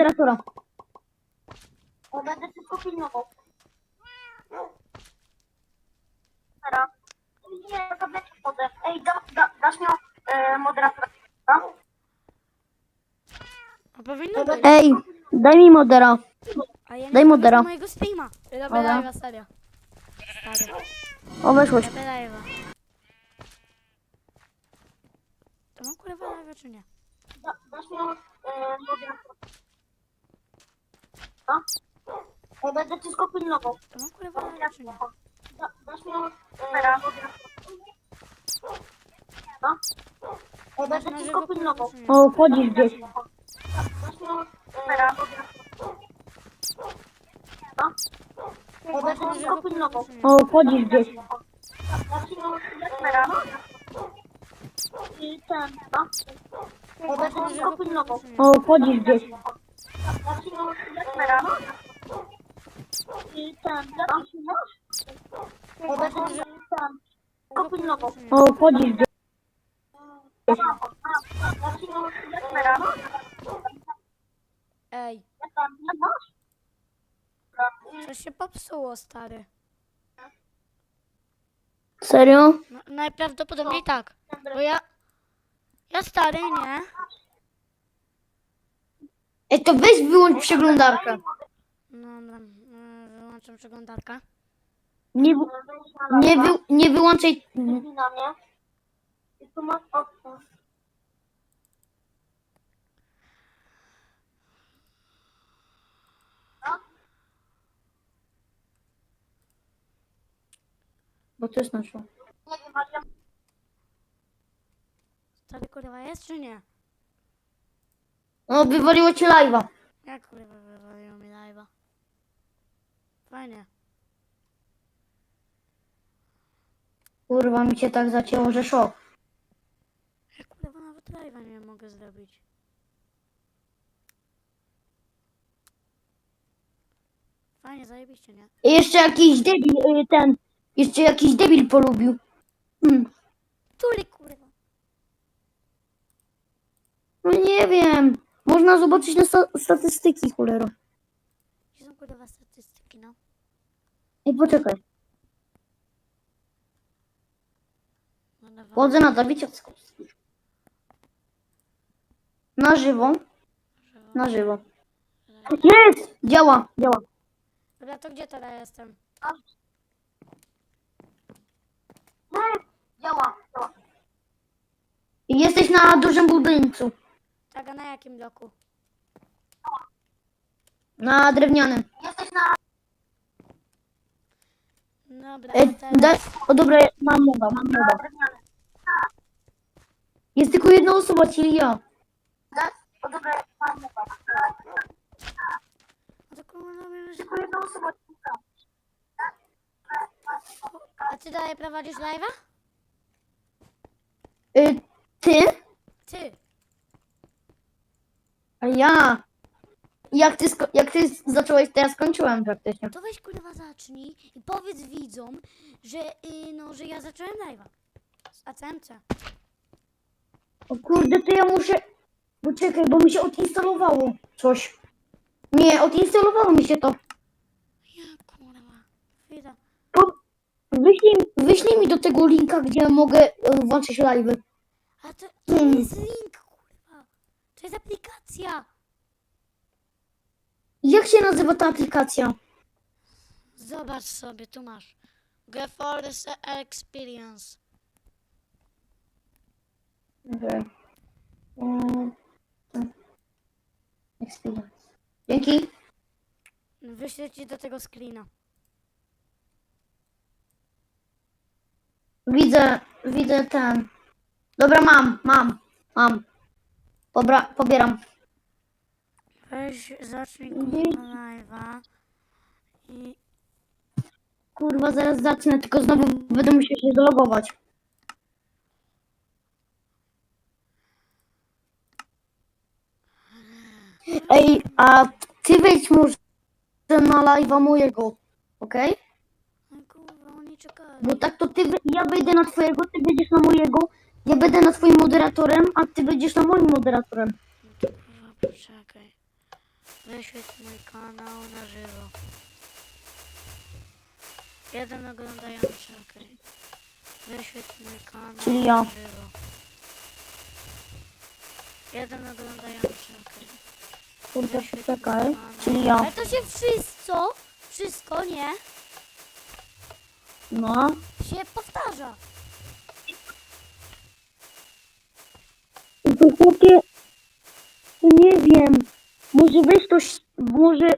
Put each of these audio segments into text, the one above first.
moderatora. O, będę tylko pilnował. Teraz. Nie, tablety wchodzę. Ej, da, da, dasz mi e, moderatora? A powinno być. Ej, daj mi modera. A ja nie daj mam modera. pomysłu mojego streama. Dobra. live'a, serio. Stary, O, weszłeś. live'a. To mam kurwa live'a czy nie? Da, dasz mi e, moderatora? No? Ej, będę tylko pilnował. To mam kurwa live'a czy nie? Da, dasz mi e, moderatora? No? Ej, będę Na tylko żywo kurwa pilnował. czy nie? O, wchodzisz gdzieś. Dasz mi e, moderatora? No? Ej, będę Na tylko żywo pilnował. kurwa czy nie? O, wchodzisz gdzieś. I ten, no. Ej, będę tylko pilnował. O, wchodzisz gdzieś. I ten, będę pilnował. O, gdzieś. Ej, coś się popsuło, stary. Serio? No, najprawdopodobniej tak. Bo ja... Ja stary, nie? Ej, to weź wyłącz przeglądarkę. Dobra, e, wyłączam przeglądarkę. Nie, wy- nie, wy, nie wyłączaj... Na mnie. I tu masz opcję. Bo to jest nasze. Nie wiem, ale ja Stary kurwa jest czy nie? O, wywaliło cię live'a. Jak kurwa wywaliło mi live'a? Fajnie. Kurwa, mi się tak zacięło, że szok. Ja kurwa nawet live'a nie mogę zrobić. Fajnie, zajebiście, nie? I jeszcze jakiś debil, y, ten... Jeszcze jakiś debil polubił. Hmm. Który kurwa? No nie wiem. Można zobaczyć na sta statystyki, cholero. Gdzie są kurwa statystyki, no? Ej, poczekaj. No dobra. Wchodzę na Dawidowską. Na żywo. Na żywo. Jest! Działa, działa. Dobra, to gdzie teraz jestem? działa, działa. I Jesteś na dużym budynku. Tak, a na jakim bloku? Na drewnianym. Jesteś na... Dobra, Ej, a teraz... da, o dobra, mam mowa, mam mowa. Jest tylko jedna osoba, czyli ja. O, dobra, mam mowa. A to kurwa jedna osoba. A ty dalej prowadzisz live'a? Y, ty? Ty! A ja. Jak ty, sko- jak ty zacząłeś, to ja skończyłem praktycznie. To weź kurwa zacznij i powiedz widzom, że y, no, że ja zacząłem live'a. Z ACMC. O kurde, to ja muszę... Poczekaj, bo mi się odinstalowało coś. Nie, odinstalowało mi się to. Ja kurwa. Chwila. Po... Wyślij, wyślij mi do tego linka, gdzie mogę e, włączyć live'y. A to, Hmm. jest link. To jest aplikacja. Jak się nazywa ta aplikacja? Zobacz sobie, tu masz. GeForce Experience. Mm, mm. Experience. Dzięki. Wyślę ci do tego screena. Widzę, widzę ten. Dobra, mam, mam, mam. Pobra, pobieram. Weź, zacznij Mhm. kurwa live'a. I Kurwa, zaraz zacznę, tylko znowu będę musiał się zalogować. Ej, a ty wejdź może na live'a mojego, okej? no kurwa, oni czekają. Bo tak to ty, ja wejdę na twojego, ty będziesz na mojego, ja będę na twoim moderatorem, a ty będziesz na moim moderatorem. Kurwa, poczekaj. Wyświetl mój kanał na żywo. Jeden oglądający, okej. Wyświetl mój kanał Czyli ja. na żywo. Jeden oglądający, okej. Kurde, czekaj. Czyli ja. Ale to się wszystko, wszystko, nie? No. Się powtarza. To chłopie, to nie wiem. Może weź to, może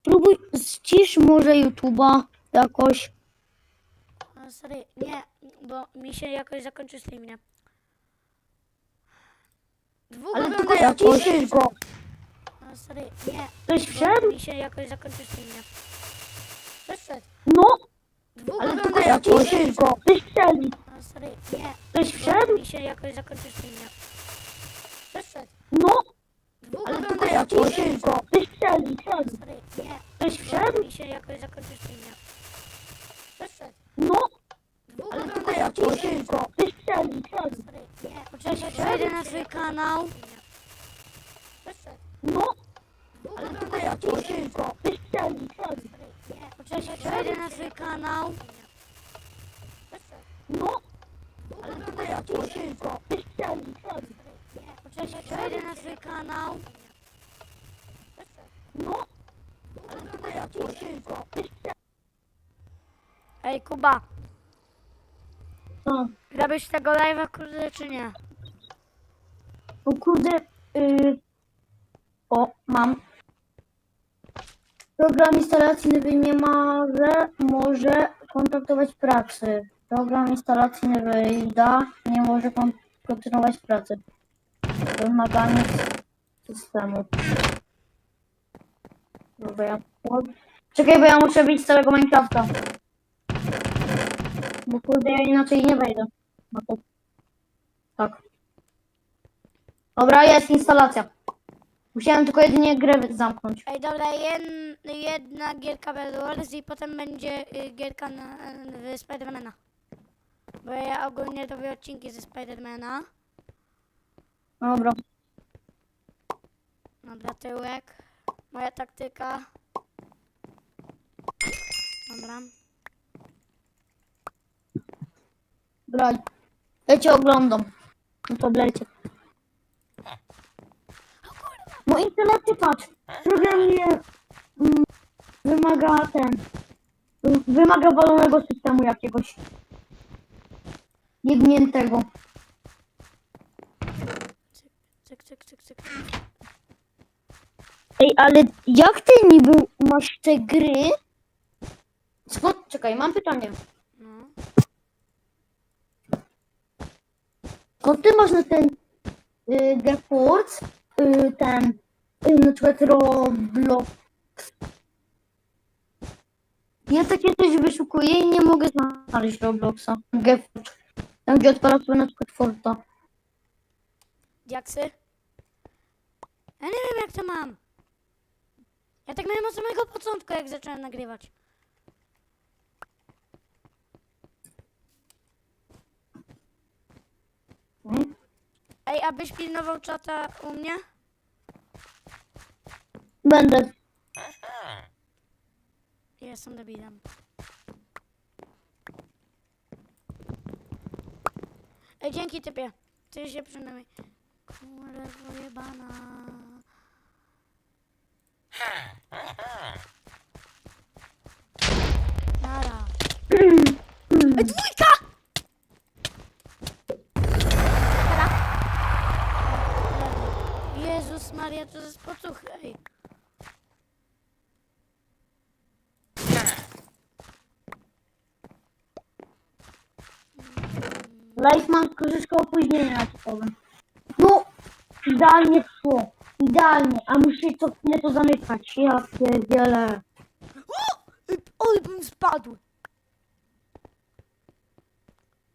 spróbuj ścisz może YouTube'a jakoś. No, sorry, nie, bo mi się jakoś zakończy stream, nie? Dwóch Ale tylko oglądających. ścisz go. No, sorry, nie, Ktoś wszedł? mi się jakoś zakończy stream, nie? Ktoś wszedł. No, Dwóch ale tylko oglądających. ścisz go. Ktoś wszedł? No, sorry, nie, Ktoś wszedł? mi się jakoś zakończy stream, nie? Ktoś wszedł. No, Dwóch ścisz go. Ktoś wszedł? Wszedł. Nie, Ktoś wszedł? mi się jakoś zakończy stream, nie? Ktoś wszedł. No, Dwóch ale tylko oglądających. ścisz go. Ktoś wszedł? Wszedł. Nie, poczekaj, przejdę na swój kanał. Ktoś wszedł. No, ale tylko oglądających. ścisz go. Ktoś wszedł? Wszedł. Nie, poczekaj, przejdę na swój kanał. No, ale tylko ścisz go. Ktoś wszedł? Wszedł. Poczekaj, przejdę na swój kanał. No, ale tylko ścisz go. Ktoś wszedł. Ej, Kuba, No. robisz tego live'a, kurde, czy nie? O kurde, yy... o, mam. Program instalacyjny wymaga może kontaktować pracy. Program instalacyjny wyda nie może kon- kontynuować pracy. Wymaganie systemu. Dobra, ja... Czekaj, bo ja muszę wyjść z całego Minecrafta. Bo kurde, ja inaczej nie wejdę. No to... Tak. Dobra, jest instalacja. Musiałem tylko jedynie grę zamknąć. Ej, dobra, jed, jedna gierka Bedwars i potem będzie y, gierka na, Spidermana. Bo ja ogólnie robię odcinki ze Spidermana. Dobra. Dobra, tyłek. Moja taktyka. Dobra. Graj. Ja cię oglądam. Na tablecie. No instalacja patrz. Program nie mm, wymaga ten. Wymaga walonego systemu jakiegoś. Jebniętego. Cyk, cyk, cyk, cyk. Ej, ale jak ty niby masz te gry? Skąd? Czekaj, mam pytanie. No. Skąd ty masz na ten y, GeForce, y, ten, y, na przykład Roblox? Ja takie coś wyszukuję i nie mogę znaleźć Robloxa. GeForce. Tam gdzie odpala sobie na przykład Forta. Diaksy? Ja nie wiem jak to mam. Ja tak miałem od samego początku jak zacząłem nagrywać. Hmm? Ej, abyś pilnował czata u mnie? Będę. Jestem debilem. Ej, dzięki typie. Ty się przynajmniej... Kurwa jebana. Nara. Ej, dwójka! Jezus Maria, to jest pocuchy, ej. Life ma troszeczkę opóźnienia, ja ci powiem. No, idealnie szło. Idealnie, a muszę co chwilę to zamykać. Ja pierdzielę. Ej, Oj, bym spadł.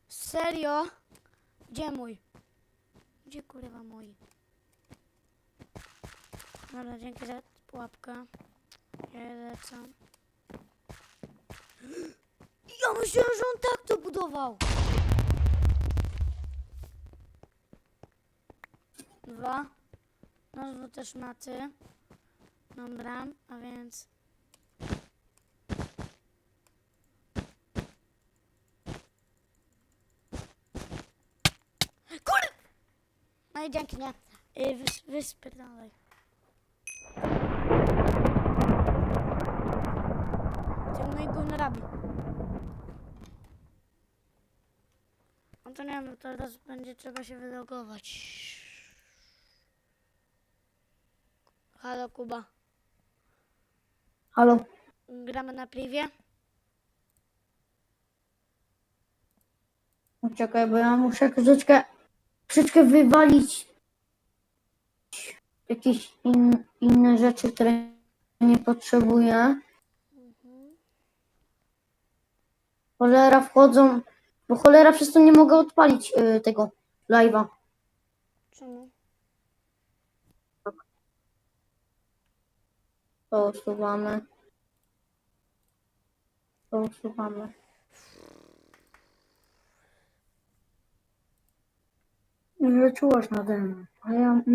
Serio? Gdzie mój? Gdzie kurwa mój? Dobra, dzięki za pułapkę. Ja lecę. Ja myślałem, że on tak to budował. Dwa. No, też maty. Dobra, a więc... Kur... No i dzięki, nie. Y, Wys, wyspierdalaj. Ciemno i gówno robi. No to nie wiem, teraz będzie trzeba się wylogować. Halo Kuba. Halo? Gramy na privie? No Czekaj, bo ja muszę troszeczkę, troszeczkę wywalić jakieś in, inne rzeczy, które nie potrzebuję. Cholera wchodzą, bo cholera przez to nie mogę odpalić y, tego live'a. Czemu? To usuwamy. To usuwamy. Że czułaś nade mną, a ja myślę,